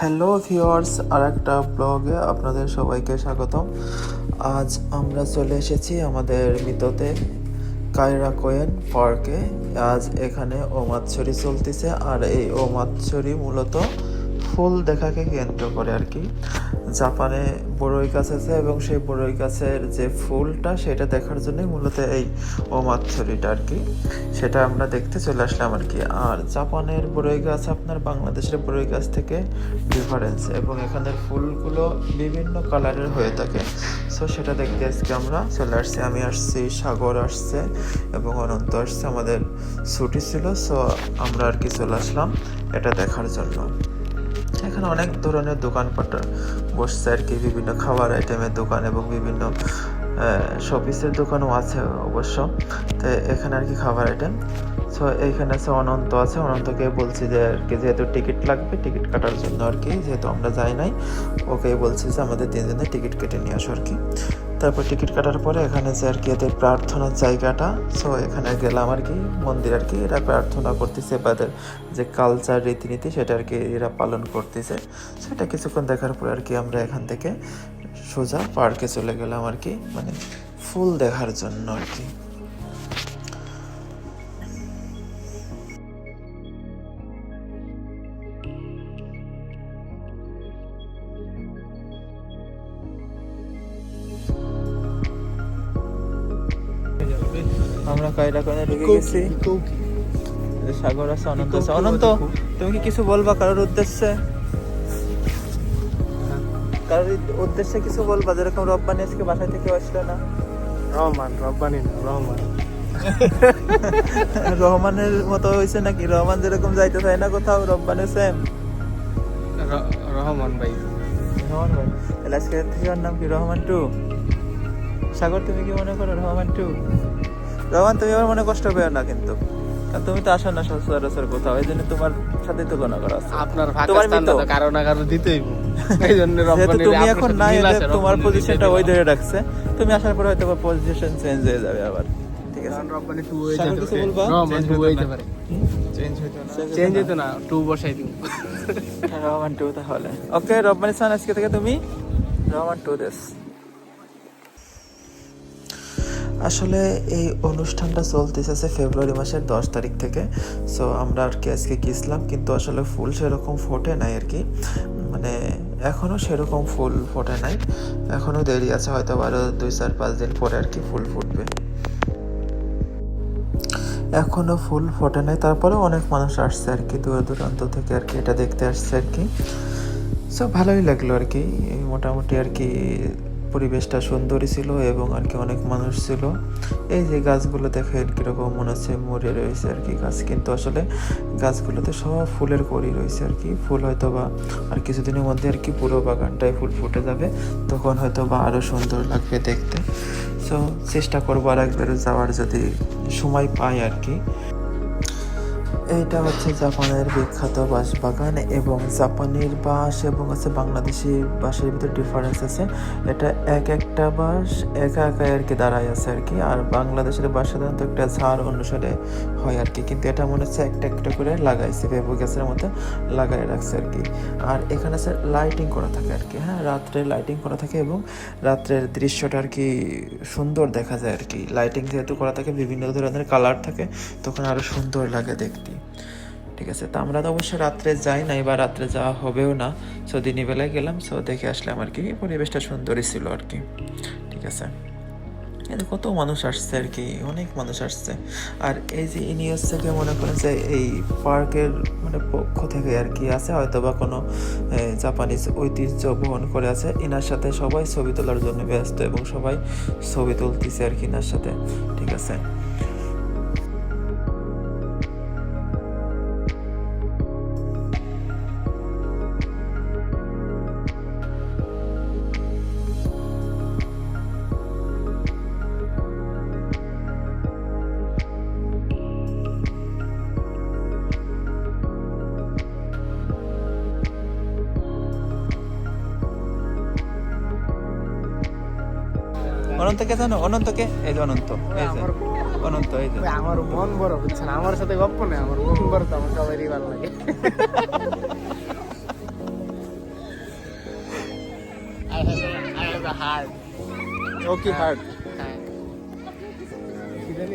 Hello viewers আর একটা ব্লগে আপনাদের সবাইকে স্বাগতম। আজ আমরা চলে এসেছি আমাদের মৃততে, কায়রা কোয়েন পার্কে। আজ এখানে ওমাচ্ছরি চলতেছে, আর এই ওমাচ্ছরি মূলত ফুল দেখাকে কেন্দ্র করে আর কি। জাপানে বড়ই গাছ আছে এবং সেই বড়ই গাছের যে ফুলটা সেটা দেখার জন্যই মূলত এই ওমাচ্ছরিটা আর কি। সেটা আমরা দেখতে চলে আসলাম আর কি। আর জাপানের বড়ই গাছ আপনার বাংলাদেশের বড়ই গাছ থেকে ডিফারেন্স এবং এখানের ফুলগুলো বিভিন্ন কালারের হয়ে থাকে। সো সেটা দেখতে আজকে আমরা চলে আসছি। আমি আসছি, সাগর আসছে এবং অনন্ত আসছে। আমাদের ছুটি ছিল। সো আমরা আর কি চলে আসলাম। এটা দেখার জন্য। এখানে অনেক ধরনের দোকানপাট বসছে আর কি, বিভিন্ন খাবার আইটেমের দোকান এবং বিভিন্ন শপিসের দোকানও আছে অবশ্য। তো এখানে আর কি খাবার আইটেম। সো এইখানে আছে অনন্ত আছে। অনন্তকে বলছি যে আর কি, যেহেতু টিকিট লাগবে, টিকিট কাটার জন্য আর কি, যেহেতু আমরা যাই নাই ওকে বলছি যে আমাদের দিন তিনজনের টিকিট কেটে নিয়ে আসো আর কি। তারপর টিকিট কাটার পরে এখানে যে আর কি এদের প্রার্থনার জায়গাটা সো এখানে গেলাম আর কি, মন্দির আর কি, এরা প্রার্থনা করতেছে বা যে কালচার রীতিনীতি সেটা আর কি এরা পালন করতেছে। সেটা কিছুক্ষণ দেখার পরে আর কি আমরা এখান থেকে সোজা পার্কে চলে গেলাম আর কি মানে ফুল দেখার জন্য আর কি। আমরা কায়রা কোণে ঢুকে গেছি। সাগর আছে অনন্ত আছে। অনন্ত তুমি কি কিছু বলবা কারোর উদ্দেশ্যে? কারোর উদ্দেশ্যে কিছু বলবা? যেরকম রব্বানি আজকে বাসায় থেকে আসলো না। রহমান রব্বানি না, রহমান। রহমানের মতো হয়েছে নাকি? রহমান যেরকম যাইতে চায় না কোথাও রব্বানি সেম রহমান ভাই। রহমান ভাই। তাহলে আজকে থেকে নাম কি রহমান টু? সাগর তুমি কি মনে করো রহমান টু? রহমান তুমি আমার মনে কষ্ট পেও না কিন্তু। কারণ তুমি তো আসো না সচরাচর কোথাও এই জন্য তোমার সাথে তুলনা করা আছে। আপনার তোমার পাকিস্তান মৃত। তো কারও না কারও দিতেই এই জন্য তুমি এখন নাই তোমার পজিশনটা ওই ধরে রাখছে তুমি আসার পরে হয়তো পজিশন চেঞ্জ হয়ে যাবে আবার। ঠিক আছে? কারণ টু হয়ে যেতে পারে। রহমান টু পারে। চেঞ্জ হইতো না। চেঞ্জ হইতো না টু বসাই রহমান টু তাহলে। ওকে রব্বানি সান আজকে থেকে তুমি? রহমান টু দেশ। আসলে এই অনুষ্ঠানটা চলতেছে ফেব্রুয়ারি মাসের দশ তারিখ থেকে। সো আমরা আর কি আজকে গেছিলাম, কিন্তু আসলে ফুল সেরকম ফোটে নাই আর কি। মানে এখনও সেরকম ফুল ফোটে নাই। এখনও দেরি আছে, হয়তো আরও দুই, চার, পাঁচ দিন পরে আর কি ফুল ফুটবে। এখনও ফুল ফোটে নাই তারপরে অনেক মানুষ আসছে আর কি, দূর দূরান্ত থেকে আর কি, এটা দেখতে আসছে আর কি। সো ভালোই লাগল আর কি মোটামুটি আর কি পরিবেশটা সুন্দরই ছিল এবং আর কি অনেক মানুষ ছিল। এই যে গাছগুলো দেখেন কীরকম মনে হচ্ছে মরে রয়েছে আর কি গাছ। কিন্তু আসলে গাছগুলোতে সব ফুলের করি রয়েছে আর কি ফুল হয়তো বা আর কিছুদিনের মধ্যে আর কি পুরো বাগানটায় ফুল ফুটে যাবে। তখন হয়তো বা আরও সুন্দর লাগবে দেখতে। সো চেষ্টা করব আর একবার যাওয়ার যদি সময় পাই আর কি এইটা হচ্ছে জাপানের বিখ্যাত বাঁশ বাগান এবং জাপানের বাঁশ এবং আছে বাংলাদেশি বাঁশের ভিতরে ডিফারেন্স আছে। এটা এক একটা বাঁশ একা একা আর কি দাঁড়ায় আছে আর কি। আর বাংলাদেশের বাঁশ সাধারণত একটা ঝাড় অনুসারে হয় আর কি। কিন্তু এটা মনে হচ্ছে একটা একটা করে লাগাইছে বেবু গাছের মধ্যে লাগাই রাখছে আর কি। আর এখানে আছে লাইটিং করা থাকে আর কি হ্যাঁ? রাত্রে লাইটিং করা থাকে এবং রাত্রের দৃশ্যটা আর কি সুন্দর দেখা যায় আর কি। লাইটিং যেহেতু করা থাকে, বিভিন্ন ধরনের কালার থাকে, তখন আরও সুন্দর লাগে দেখতে। ঠিক আছে, তো আমরা তো অবশ্য রাত্রে যাই নাই বা রাত্রে যাওয়া হবেও না। সো দিনের বেলায় গেলাম সো দেখে আসলাম আর কি, পরিবেশটা সুন্দরই ছিল আর কি। ঠিক আছে। এতে কত মানুষ আসছে আর কি, অনেক মানুষ আসছে। আর এই যে ইনি হচ্ছে কি মনে করেন যে এই পার্কের মানে পক্ষ থেকে আর কি আছে হয়তো বা কোনো জাপানিজ ঐতিহ্য বহন করে আছে। এনার সাথে সবাই ছবি তোলার জন্য ব্যস্ত এবং সবাই ছবি তুলতেছে আর কি এনার সাথে। ঠিক আছে। অনন্তকে জানো? অনন্তকে? এই যে অনন্ত এই যে। অনন্ত এই যে। আমার মন বড় না আমার সাথে গপ্প নেই আমার মন বড় তো আমার সবারই ভালো লাগে। I have, কি জানি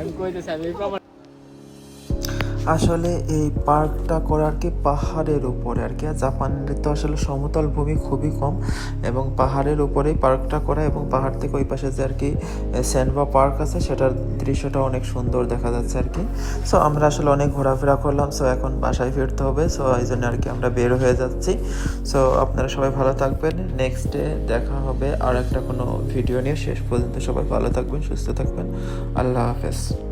আমি কইতেছি আমি আসলে এই পার্কটা করা আর কি পাহাড়ের উপরে আর কি? জাপানের তো আসলে সমতল ভূমি খুবই কম এবং পাহাড়ের উপরেই পার্কটা করা এবং পাহাড় থেকে ওই পাশে যে আর কি স্যান্ডবা পার্ক আছে সেটার দৃশ্যটা অনেক সুন্দর দেখা যাচ্ছে আর কি। সো আমরা আসলে অনেক ঘোরাফেরা করলাম সো এখন বাসায় ফিরতে হবে সো এই জন্য আর কি আমরা বের হয়ে যাচ্ছি। সো আপনারা সবাই ভালো থাকবেন নেক্সট ডে দেখা হবে আর একটা কোনো ভিডিও নিয়ে। শেষ পর্যন্ত সবাই ভালো থাকবেন, সুস্থ থাকবেন। আল্লাহ হাফেজ।